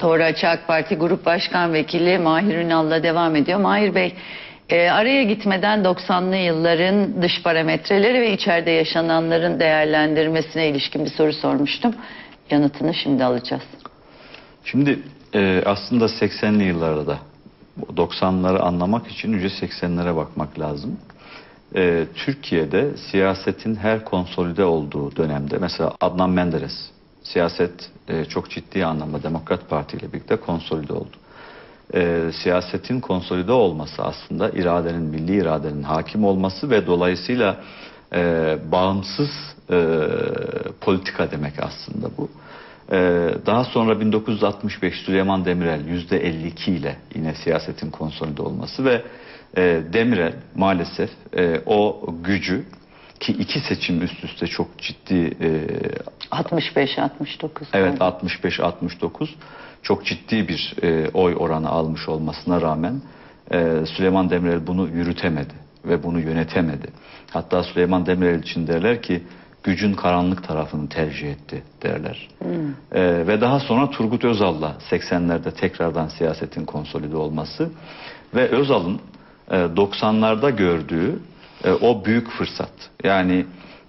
Doğru Açı AK Parti Grup Başkan Vekili Mahir Ünal'la devam ediyor. Mahir Bey, e, araya gitmeden 90'lı yılların dış parametreleri ve içeride yaşananların değerlendirmesine ilişkin bir soru sormuştum. Yanıtını şimdi alacağız. Şimdi e, aslında 80'li yıllarda 90'ları anlamak için önce 80'lere bakmak lazım. E, Türkiye'de siyasetin her konsolide olduğu dönemde mesela Adnan Menderes siyaset e, çok ciddi anlamda Demokrat Parti ile birlikte konsolide oldu. E, siyasetin konsolide olması aslında iradenin, milli iradenin hakim olması ve dolayısıyla e, bağımsız e, politika demek aslında bu. Ee, daha sonra 1965 Süleyman Demirel %52 ile yine siyasetin konsolide olması ve e, Demirel maalesef e, o gücü ki iki seçim üst üste çok ciddi e, 65-69. evet 65-69 çok ciddi bir e, oy oranı almış olmasına rağmen e, Süleyman Demirel bunu yürütemedi ve bunu yönetemedi. Hatta Süleyman Demirel için derler ki gücün karanlık tarafını tercih etti derler. E, ve daha sonra Turgut Özal'la 80'lerde tekrardan siyasetin konsolide olması ve Özal'ın e, 90'larda gördüğü e, o büyük fırsat. Yani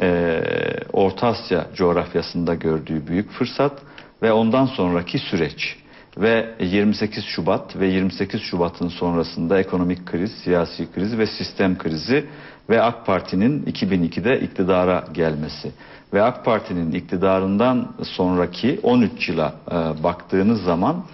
e, Orta Asya coğrafyasında gördüğü büyük fırsat ve ondan sonraki süreç. Ve 28 Şubat ve 28 Şubat'ın sonrasında ekonomik kriz, siyasi kriz ve sistem krizi ve AK Parti'nin 2002'de iktidara gelmesi. Ve AK Parti'nin iktidarından sonraki 13 yıla e, baktığınız zaman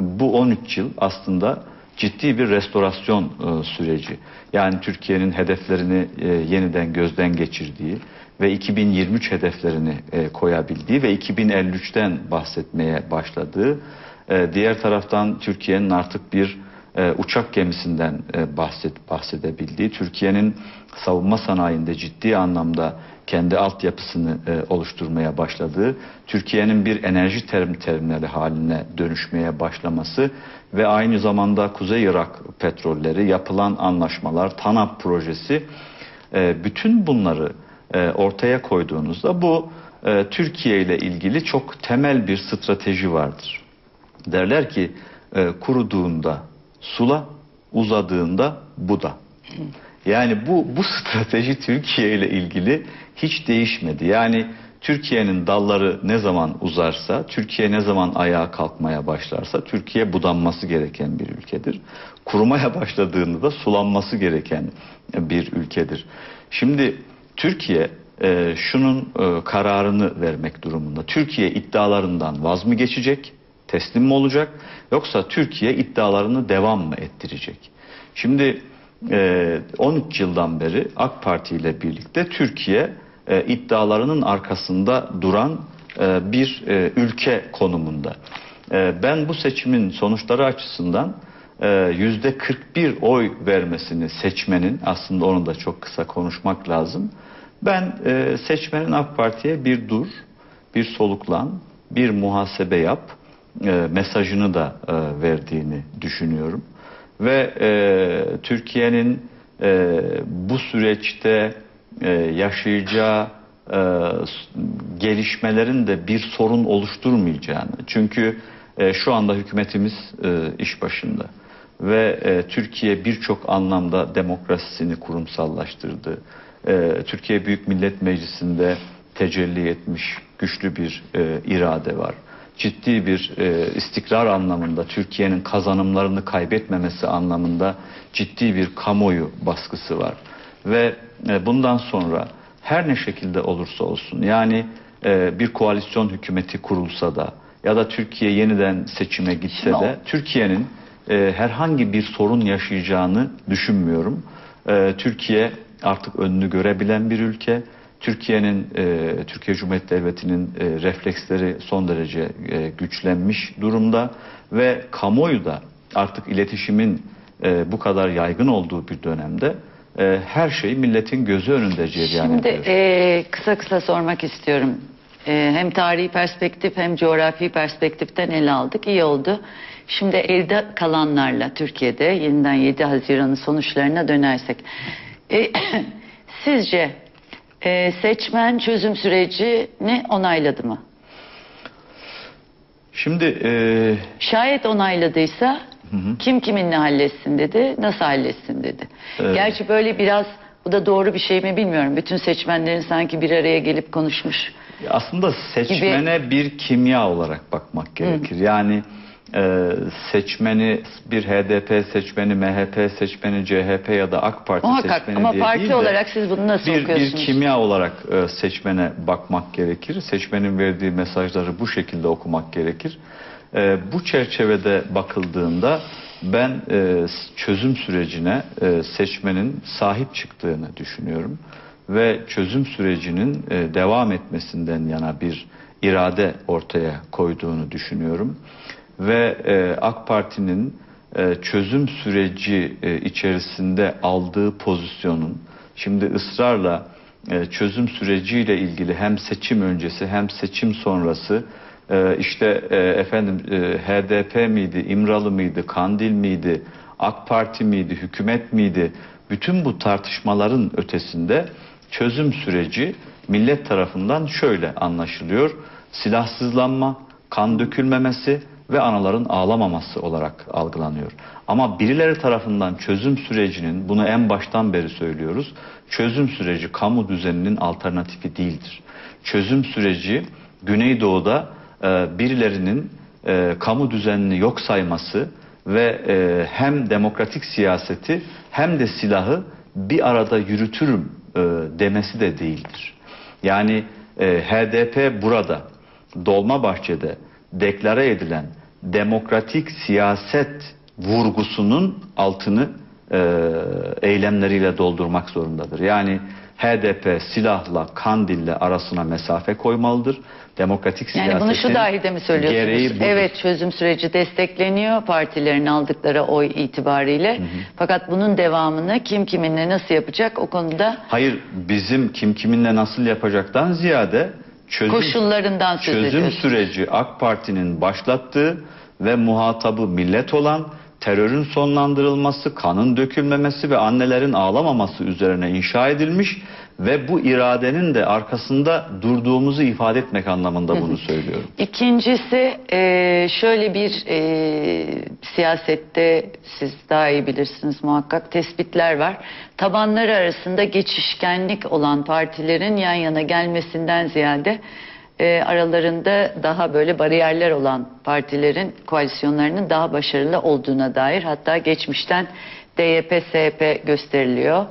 bu 13 yıl aslında ciddi bir restorasyon e, süreci. Yani Türkiye'nin hedeflerini e, yeniden gözden geçirdiği ve 2023 hedeflerini e, koyabildiği ve 2053'ten bahsetmeye başladığı, e, diğer taraftan Türkiye'nin artık bir e, uçak gemisinden e, bahset, bahsedebildiği, Türkiye'nin savunma sanayinde ciddi anlamda kendi altyapısını e, oluşturmaya başladığı, Türkiye'nin bir enerji terim terminali haline dönüşmeye başlaması ve aynı zamanda Kuzey Irak petrolleri, yapılan anlaşmalar, TANAP projesi, e, bütün bunları e, ortaya koyduğunuzda bu e, Türkiye ile ilgili çok temel bir strateji vardır. Derler ki e, kuruduğunda sula, uzadığında buda. Yani bu bu strateji Türkiye ile ilgili hiç değişmedi. Yani Türkiye'nin dalları ne zaman uzarsa, Türkiye ne zaman ayağa kalkmaya başlarsa Türkiye budanması gereken bir ülkedir. Kurumaya başladığında da sulanması gereken bir ülkedir. Şimdi Türkiye e, şunun e, kararını vermek durumunda. Türkiye iddialarından vaz mı geçecek, teslim mi olacak yoksa Türkiye iddialarını devam mı ettirecek? Şimdi e, 13 yıldan beri AK Parti ile birlikte Türkiye e, iddialarının arkasında duran e, bir e, ülke konumunda. E, ben bu seçimin sonuçları açısından e, yüzde 41 oy vermesini seçmenin aslında onu da çok kısa konuşmak lazım. Ben e, seçmenin AK Parti'ye bir dur, bir soluklan, bir muhasebe yap e, mesajını da e, verdiğini düşünüyorum. Ve e, Türkiye'nin bu süreçte yaşayacağı gelişmelerin de bir sorun oluşturmayacağını. Çünkü şu anda hükümetimiz iş başında ve Türkiye birçok anlamda demokrasisini kurumsallaştırdı. Türkiye Büyük Millet Meclisi'nde tecelli etmiş güçlü bir irade var. Ciddi bir e, istikrar anlamında Türkiye'nin kazanımlarını kaybetmemesi anlamında ciddi bir kamuoyu baskısı var. Ve e, bundan sonra her ne şekilde olursa olsun yani e, bir koalisyon hükümeti kurulsa da ya da Türkiye yeniden seçime gitse de Türkiye'nin e, herhangi bir sorun yaşayacağını düşünmüyorum. E, Türkiye artık önünü görebilen bir ülke. Türkiye'nin, e, Türkiye Cumhuriyeti Devleti'nin e, refleksleri son derece e, güçlenmiş durumda ve kamuoyu da artık iletişimin e, bu kadar yaygın olduğu bir dönemde e, her şey milletin gözü önünde cereyan Şimdi ediyor. e, kısa kısa sormak istiyorum. E, hem tarihi perspektif hem coğrafi perspektiften ele aldık. İyi oldu. Şimdi elde kalanlarla Türkiye'de yeniden 7 Haziran'ın sonuçlarına dönersek. E, sizce Ee, seçmen çözüm sürecini onayladı mı? Şimdi e, Şayet onayladıysa kim kiminle halletsin dedi, nasıl halletsin dedi. Evet. Gerçi böyle biraz bu da doğru bir şey mi bilmiyorum. Bütün seçmenlerin sanki bir araya gelip konuşmuş. aslında seçmene bir kimya olarak bakmak gerekir. Yani e, seçmeni bir HDP seçmeni, MHP seçmeni, CHP ya da AK Parti Muhakkak seçmeni ama diye parti değil de olarak siz bunu nasıl bir, bir kimya olarak e, seçmene bakmak gerekir. Seçmenin verdiği mesajları bu şekilde okumak gerekir. E, bu çerçevede bakıldığında ben e, çözüm sürecine e, seçmenin sahip çıktığını düşünüyorum ve çözüm sürecinin e, devam etmesinden yana bir irade ortaya koyduğunu düşünüyorum ve e, AK Parti'nin e, çözüm süreci e, içerisinde aldığı pozisyonun şimdi ısrarla e, çözüm süreciyle ilgili hem seçim öncesi hem seçim sonrası e, işte e, efendim e, HDP miydi, İmralı mıydı, Kandil miydi, AK Parti miydi, hükümet miydi? Bütün bu tartışmaların ötesinde çözüm süreci millet tarafından şöyle anlaşılıyor. Silahsızlanma, kan dökülmemesi ve anaların ağlamaması olarak algılanıyor. Ama birileri tarafından çözüm sürecinin, bunu en baştan beri söylüyoruz, çözüm süreci kamu düzeninin alternatifi değildir. Çözüm süreci Güneydoğu'da e, birilerinin e, kamu düzenini yok sayması ve e, hem demokratik siyaseti hem de silahı bir arada yürütürüm e, demesi de değildir. Yani e, HDP burada Dolmabahçe'de deklare edilen demokratik siyaset vurgusunun altını e, eylemleriyle doldurmak zorundadır. Yani HDP silahla, kandille arasına mesafe koymalıdır. Demokratik Yani siyasetin bunu şu dahide mi söylüyorsunuz? Evet çözüm süreci destekleniyor partilerin aldıkları oy itibariyle. Fakat bunun devamını kim kiminle nasıl yapacak o konuda Hayır bizim kim kiminle nasıl yapacaktan ziyade çözüm, koşullarından söz çözüm ediyorsunuz. süreci AK Parti'nin başlattığı ve muhatabı millet olan terörün sonlandırılması, kanın dökülmemesi ve annelerin ağlamaması üzerine inşa edilmiş ve bu iradenin de arkasında durduğumuzu ifade etmek anlamında bunu söylüyorum. İkincisi e, şöyle bir e, siyasette siz daha iyi bilirsiniz muhakkak tespitler var. Tabanları arasında geçişkenlik olan partilerin yan yana gelmesinden ziyade e, aralarında daha böyle bariyerler olan partilerin koalisyonlarının daha başarılı olduğuna dair hatta geçmişten DYP, SHP gösteriliyor.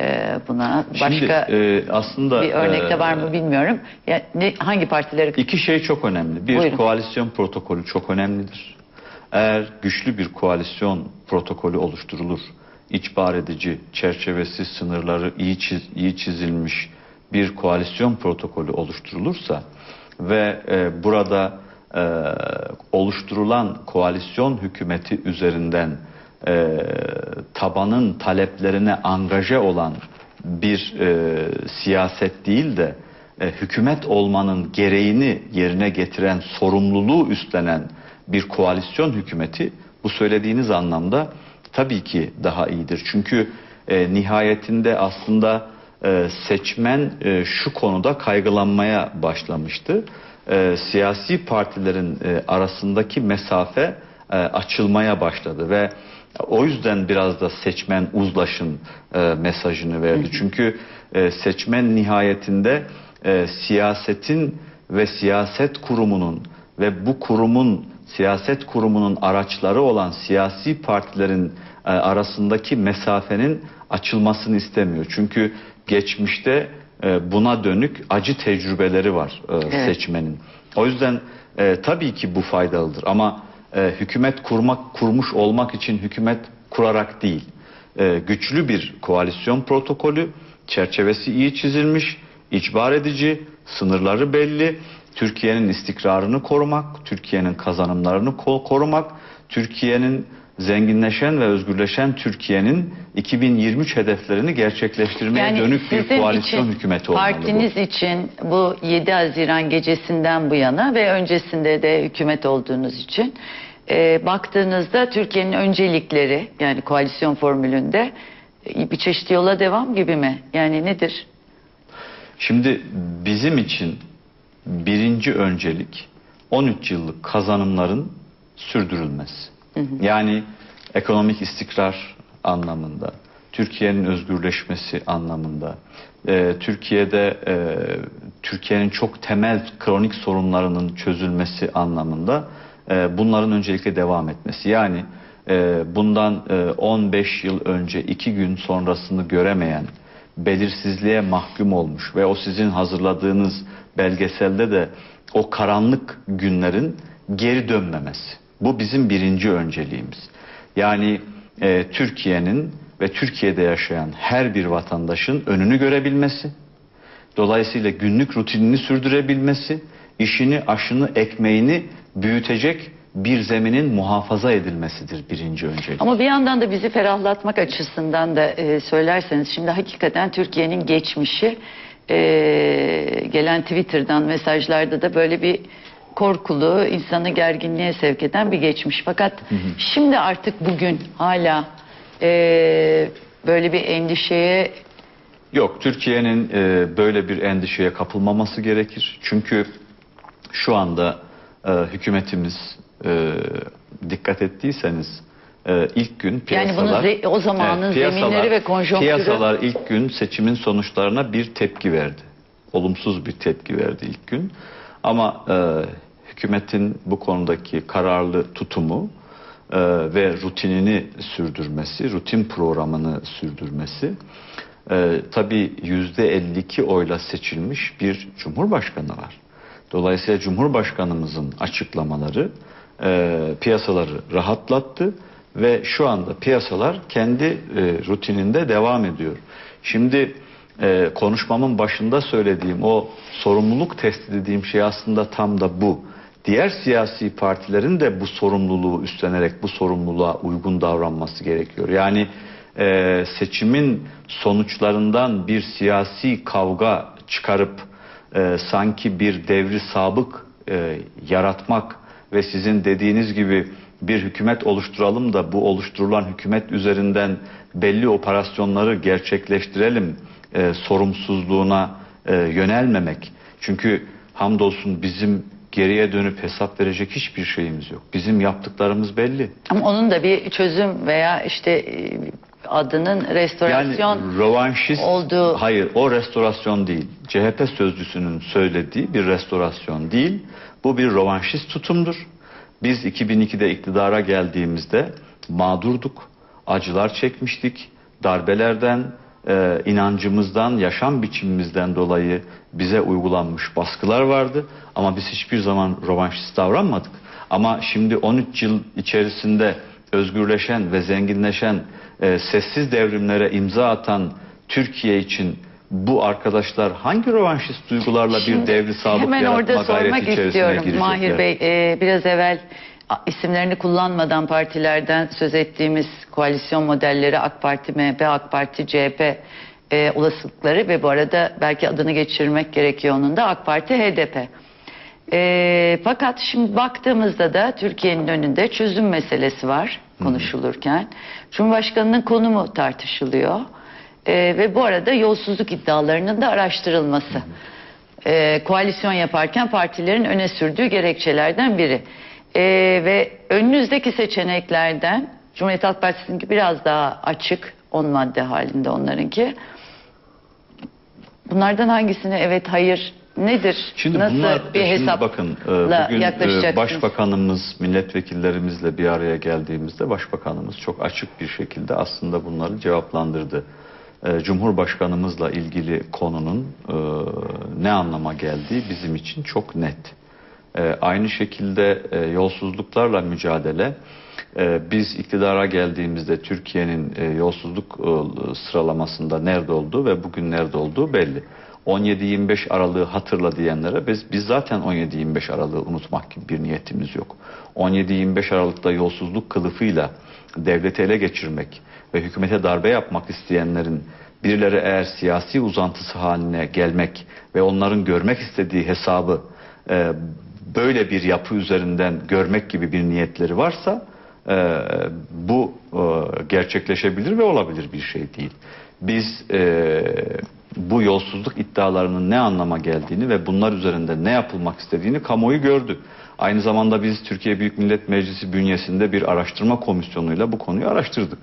E, buna başka Şimdi e, aslında bir örnekte e, var mı bilmiyorum. Ya, ne, hangi partileri İki şey çok önemli. Bir Buyurun. koalisyon protokolü çok önemlidir. Eğer güçlü bir koalisyon protokolü oluşturulur, içbar edici, çerçevesi, sınırları iyi, çiz, iyi çizilmiş bir koalisyon protokolü oluşturulursa ve e, burada e, oluşturulan koalisyon hükümeti üzerinden e, tabanın taleplerine angaje olan bir e, siyaset değil de e, hükümet olmanın gereğini yerine getiren sorumluluğu üstlenen bir koalisyon hükümeti bu söylediğiniz anlamda tabii ki daha iyidir. Çünkü e, nihayetinde aslında e, seçmen e, şu konuda kaygılanmaya başlamıştı. E, siyasi partilerin e, arasındaki mesafe e, açılmaya başladı ve o yüzden biraz da seçmen uzlaşın e, mesajını verdi. Çünkü e, seçmen nihayetinde e, siyasetin ve siyaset kurumunun ve bu kurumun siyaset kurumunun araçları olan siyasi partilerin e, arasındaki mesafenin açılmasını istemiyor. Çünkü geçmişte e, buna dönük acı tecrübeleri var e, seçmenin. O yüzden e, tabii ki bu faydalıdır ama e, hükümet kurmak kurmuş olmak için hükümet kurarak değil. E, güçlü bir koalisyon protokolü, çerçevesi iyi çizilmiş, icbar edici, sınırları belli, Türkiye'nin istikrarını korumak, Türkiye'nin kazanımlarını ko- korumak, Türkiye'nin zenginleşen ve özgürleşen Türkiye'nin 2023 hedeflerini gerçekleştirmeye dönük bir koalisyon için, hükümeti olmalı bu. Partiniz için bu 7 Haziran gecesinden bu yana ve öncesinde de hükümet olduğunuz için e, baktığınızda Türkiye'nin öncelikleri yani koalisyon formülünde e, bir çeşit yola devam gibi mi? Yani nedir? Şimdi bizim için birinci öncelik 13 yıllık kazanımların sürdürülmesi. Yani ekonomik istikrar anlamında, Türkiye'nin özgürleşmesi anlamında, e, Türkiye'de e, Türkiye'nin çok temel kronik sorunlarının çözülmesi anlamında e, bunların öncelikle devam etmesi. Yani e, bundan e, 15 yıl önce iki gün sonrasını göremeyen, belirsizliğe mahkum olmuş ve o sizin hazırladığınız belgeselde de o karanlık günlerin geri dönmemesi. Bu bizim birinci önceliğimiz. Yani e, Türkiye'nin ve Türkiye'de yaşayan her bir vatandaşın önünü görebilmesi, dolayısıyla günlük rutinini sürdürebilmesi, işini, aşını, ekmeğini büyütecek bir zeminin muhafaza edilmesidir birinci öncelik. Ama bir yandan da bizi ferahlatmak açısından da e, söylerseniz şimdi hakikaten Türkiye'nin geçmişi e, gelen Twitter'dan mesajlarda da böyle bir korkulu, insanı gerginliğe sevk eden bir geçmiş. Fakat şimdi artık bugün hala e, böyle bir endişeye Yok, Türkiye'nin e, böyle bir endişeye kapılmaması gerekir. Çünkü şu anda e, hükümetimiz e, dikkat ettiyseniz e, ilk gün Yani piyasalar... bunu ze- o zamanın zeminleri ve konjonktürü- Piyasalar ilk gün seçimin sonuçlarına bir tepki verdi. Olumsuz bir tepki verdi ilk gün. Ama e, hükümetin bu konudaki kararlı tutumu e, ve rutinini sürdürmesi, rutin programını sürdürmesi e, tabii yüzde 52 oyla seçilmiş bir cumhurbaşkanı var. Dolayısıyla Cumhurbaşkanımızın açıklamaları e, piyasaları rahatlattı ve şu anda piyasalar kendi e, rutininde devam ediyor. Şimdi e, konuşmamın başında söylediğim o sorumluluk testi dediğim şey aslında tam da bu. Diğer siyasi partilerin de bu sorumluluğu üstlenerek bu sorumluluğa uygun davranması gerekiyor. Yani e, seçimin sonuçlarından bir siyasi kavga çıkarıp e, sanki bir devri sabık e, yaratmak ve sizin dediğiniz gibi bir hükümet oluşturalım da bu oluşturulan hükümet üzerinden belli operasyonları gerçekleştirelim e, sorumsuzluğuna e, yönelmemek. Çünkü hamdolsun bizim geriye dönüp hesap verecek hiçbir şeyimiz yok. Bizim yaptıklarımız belli. ama onun da bir çözüm veya işte e, adının restorasyon Yani rövanşist olduğu- hayır o restorasyon değil. CHP sözcüsünün söylediği bir restorasyon değil. Bu bir rövanşist tutumdur. Biz 2002'de iktidara geldiğimizde mağdurduk. Acılar çekmiştik. Darbelerden, e, inancımızdan, yaşam biçimimizden dolayı bize uygulanmış baskılar vardı. Ama biz hiçbir zaman rövanşist davranmadık. Ama şimdi 13 yıl içerisinde özgürleşen ve zenginleşen, e, sessiz devrimlere imza atan Türkiye için bu arkadaşlar hangi rövanşist duygularla bir Şimdi devri sabık Hemen yaratma orada gayreti sormak içerisine istiyorum girecekler? Mahir Bey. e, biraz evvel isimlerini kullanmadan partilerden söz ettiğimiz koalisyon modelleri AK Parti, MHP, AK Parti, CHP e, olasılıkları ve bu arada belki adını geçirmek gerekiyor onun da AK Parti, HDP. E, fakat şimdi baktığımızda da Türkiye'nin önünde çözüm meselesi var konuşulurken. Cumhurbaşkanının konumu tartışılıyor. E, ve bu arada yolsuzluk iddialarının da araştırılması. E, koalisyon yaparken partilerin öne sürdüğü gerekçelerden biri. E, ve önünüzdeki seçeneklerden Cumhuriyet Halk Partisi'ninki biraz daha açık 10 madde halinde onlarınki. Bunlardan hangisine evet hayır nedir? Şimdi Nasıl bunlar bir şimdi hesapla bakın e, bugün e, başbakanımız milletvekillerimizle bir araya geldiğimizde başbakanımız çok açık bir şekilde aslında bunları cevaplandırdı. E, Cumhurbaşkanımızla ilgili konunun ne anlama geldiği bizim için çok net. E, aynı şekilde e, yolsuzluklarla mücadele e, biz iktidara geldiğimizde Türkiye'nin e, yolsuzluk e, sıralamasında nerede olduğu ve bugün nerede olduğu belli. 17-25 Aralık'ı hatırla diyenlere biz, biz zaten 17-25 Aralık'ı unutmak gibi bir niyetimiz yok. 17-25 Aralık'ta yolsuzluk kılıfıyla devleti ele geçirmek ve hükümete darbe yapmak isteyenlerin birileri eğer siyasi uzantısı haline gelmek ve onların görmek istediği hesabı e, böyle bir yapı üzerinden görmek gibi bir niyetleri varsa e, bu e, gerçekleşebilir ve olabilir bir şey değil. Biz e, bu yolsuzluk iddialarının ne anlama geldiğini ve bunlar üzerinde ne yapılmak istediğini kamuoyu gördü. Aynı zamanda biz Türkiye Büyük Millet Meclisi bünyesinde bir araştırma komisyonuyla bu konuyu araştırdık.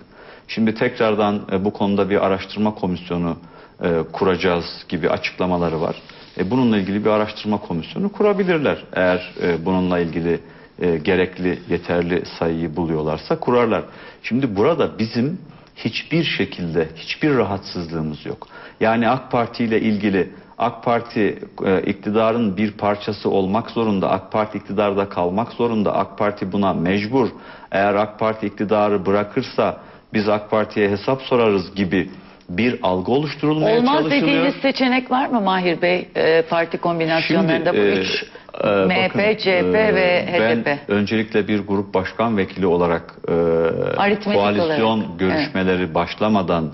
Şimdi tekrardan e, bu konuda bir araştırma komisyonu e, kuracağız gibi açıklamaları var. E, bununla ilgili bir araştırma komisyonu kurabilirler. Eğer e, bununla ilgili e, gerekli yeterli sayıyı buluyorlarsa kurarlar. Şimdi burada bizim hiçbir şekilde hiçbir rahatsızlığımız yok. Yani AK Parti ile ilgili AK Parti e, iktidarın bir parçası olmak zorunda, AK Parti iktidarda kalmak zorunda, AK Parti buna mecbur. Eğer AK Parti iktidarı bırakırsa biz AK Parti'ye hesap sorarız gibi bir algı oluşturulmaya Olmaz çalışılıyor. dediğiniz seçenek var mı Mahir Bey? E, parti kombinasyonlarında bu e, üç e, MHP, bakın, CHP e, ve HDP. Ben öncelikle bir grup başkan vekili olarak e, koalisyon olarak, görüşmeleri başlamadan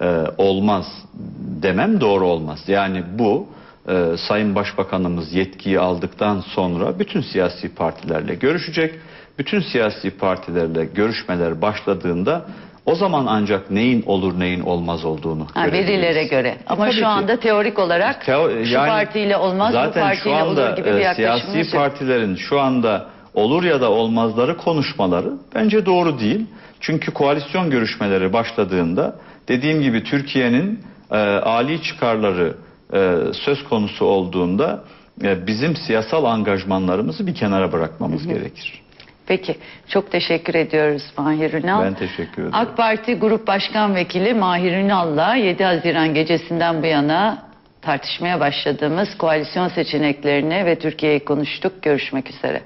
e, olmaz demem doğru olmaz. Yani bu e, Sayın Başbakanımız yetkiyi aldıktan sonra bütün siyasi partilerle görüşecek. Bütün siyasi partilerle görüşmeler başladığında o zaman ancak neyin olur neyin olmaz olduğunu Ha, verilere göre. Ama Tabii şu ki. anda teorik olarak Teo- şu yani partiyle olmaz, bu zaten şu partiyle anda, olur gibi e, bir yaklaşımınız Siyasi partilerin şu anda olur ya da olmazları konuşmaları bence doğru değil. Çünkü koalisyon görüşmeleri başladığında dediğim gibi Türkiye'nin e, ali çıkarları e, söz konusu olduğunda e, bizim siyasal angajmanlarımızı bir kenara bırakmamız gerekir. Peki. Çok teşekkür ediyoruz Mahir Ünal. Ben teşekkür ederim. AK Parti Grup Başkan Vekili Mahir Ünal'la 7 Haziran gecesinden bu yana tartışmaya başladığımız koalisyon seçeneklerini ve Türkiye'yi konuştuk. Görüşmek üzere.